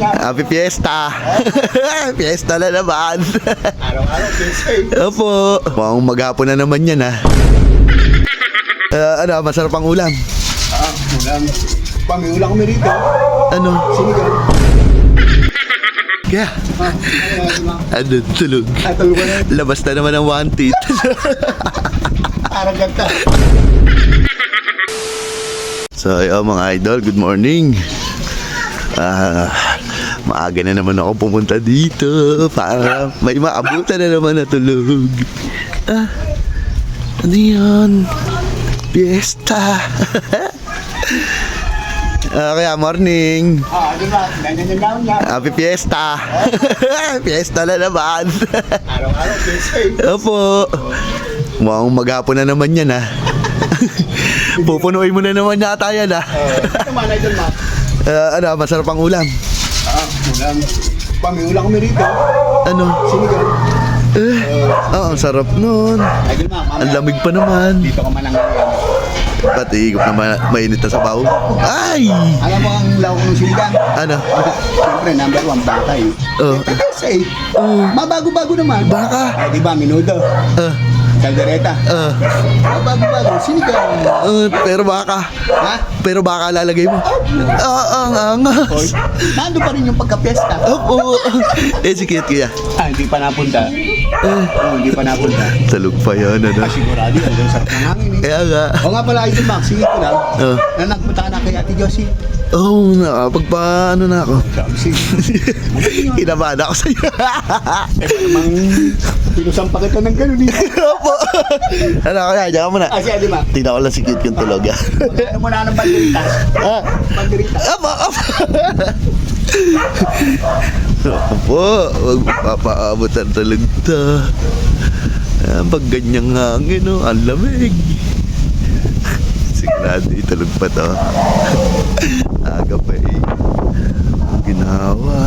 Happy Fiesta! Fiesta na naman! Araw-araw. Opo! Mukhang maghapon na naman yan ha. Ah, ano, masarap ang ulam. Ah, ulam. Pamiula kami rito. Ano? Sinigang. Kaya, ano, tulog. Ah, tulungan na. Labas na naman ang wanted. Parang ganda. so, ayun mga idol, good morning. Ah, maaga na naman ako pumunta dito para may maabutan na naman na tulog. Ah, ano yan? Fiesta. Ah, kaya morning. Ah, di ba? Ganyan yung niya. Happy Fiesta. Fiesta na naman. Araw-araw. Opo. Mukhang maghapon na naman yan ha. Pupunuin mo na naman yata yan ha. Ma. Ah, ano, masarap ang ulam. Ulam. Pamiula kami rito. Ano? Sinigang. Eh, ah, ang sarap nun. Ma, mamaya. Ang lamig pa naman. Dito ka man ang Ba't higop na ma- mainit na sa baho? Ay! Alam mo ang lawak ng sinigang? Ano? Siyempre, number one, baka eh. Oh. Kasi, mabago-bago naman. Baka. Eh, di ba, minudo. Ah, Kaldereta. ah, Mabago-bago, sinigang. ah, pero baka. Ha? Pero baka lalagay mo. Ah, ang Hoy, angas. nando pa rin yung pagka-fiesta. Opo. Eh, si Kit kaya. Ah, hindi pa napunta. Eh, Oo, hindi pa napunta. talog pa yan, ano? Ah, sigurado yan. Ang sarap ng hangin eh. Kaya nga. O nga pala, Idol Max, sige ko lang. Oh. Na nagpunta na kay Ate Josie. Oh, nakapagpa, ano na ako. Kinabahan ako sa'yo. Eh, namang pinusampa kita ng ganun eh. Opo. ano kaya, diyan ka muna. Ah, si Ate Max. Tingnan ko lang si Kit yung tulog. ah. Ano mo na ng banderita? ah, Banderita. Opo, opo. Opo, huwag mapapaabot ang tulog to. Ah, pag ganyang hangin, oh, ang lamig. Sigurado itulog pa to. Aga pa eh. Ginawa.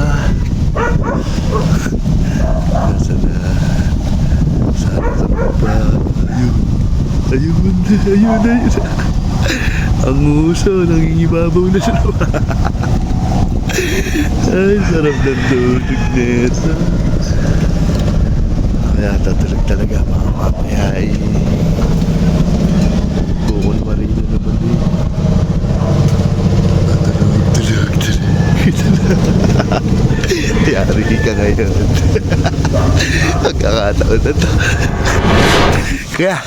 Nasa na. Sana sa pa. Ayun. Ayun, ayun, ayun. Ang uso, nangingibabaw na siya. Ay, sarap ng tulog nito. Kaya tatulog talaga mga mamaya ay bukol marino naman eh. Tatulog, tulog, tulog. Yari ka ngayon. Pagkakataon na to. Kaya,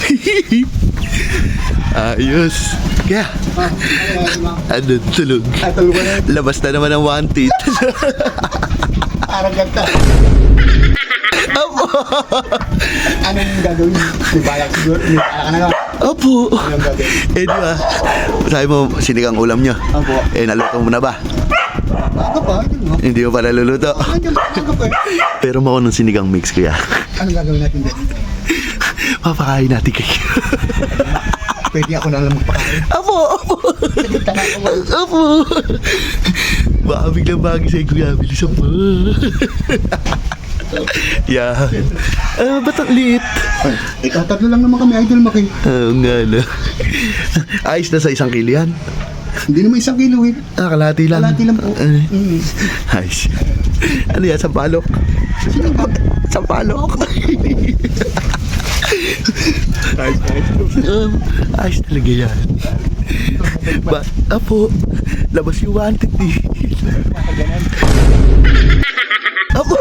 ayos. Kaya, Ah, ano, ano, tulog. Ah. Labas na naman ang wanted. Parang ganda. Opo. Anong gagawin? May balak siguro. May balak ka na naman. Opo. Anong gagawin? Eh, di ba? Sabi mo, sinigang ulam nyo. Opo. Eh, naluto mo na ba? Aga pa. Hindi mo pa naluluto. Pero mo ng sinigang mix, kuya. Anong gagawin natin dito? Papakain natin kayo. Pwede ako na lang magpakain. Na ako. Opo. Baka biglang bagay sa'yo, kuya. Bilisan mo. yeah. Ah, ba't ang liit? Ay, ikaw tatlo lang naman kami, Idol eh. Oo nga, no. Ayos na sa isang kilo yan. Hindi naman isang kilo eh. Ah, kalahati lang. Kalahati lang po. Mm. Ayos. Ano yan? Sampalok? Sampalok? Guys, guys. um, ayos talaga yan. Ba, apo, labas yung wanted eh. Apo.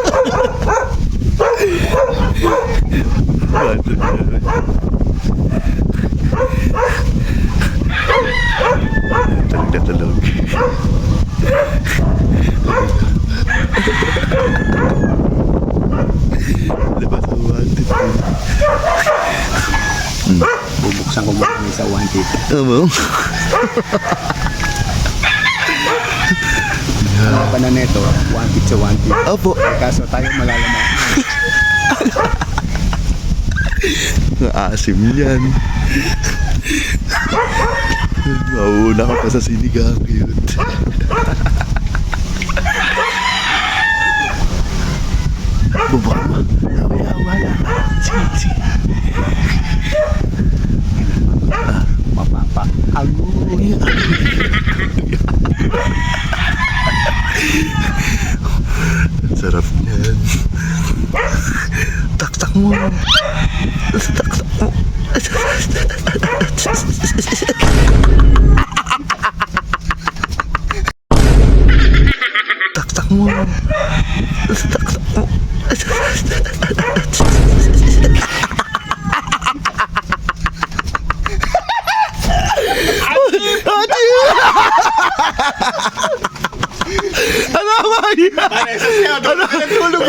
Wanted na tulog. Labas ang wanted eh. Muna kami sa one tip. Ano? Ano pa na neto? One tip sa one tip. Opo. Kaso tayo malalaman. Ang asim yan. Mauna ka pa sa sinigang yun. Baba mo. Wala, wala. Sige, sige. Mapapa. Agoy. Sarap niyan. Taktak mo. Taktak mo. Taktak mo. Ano ba yan? Ano? Yun.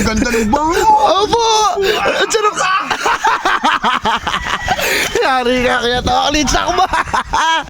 Ang ganda ng bango. Opo! Ang sarap! Yari ka kaya to. Kalits ako ba?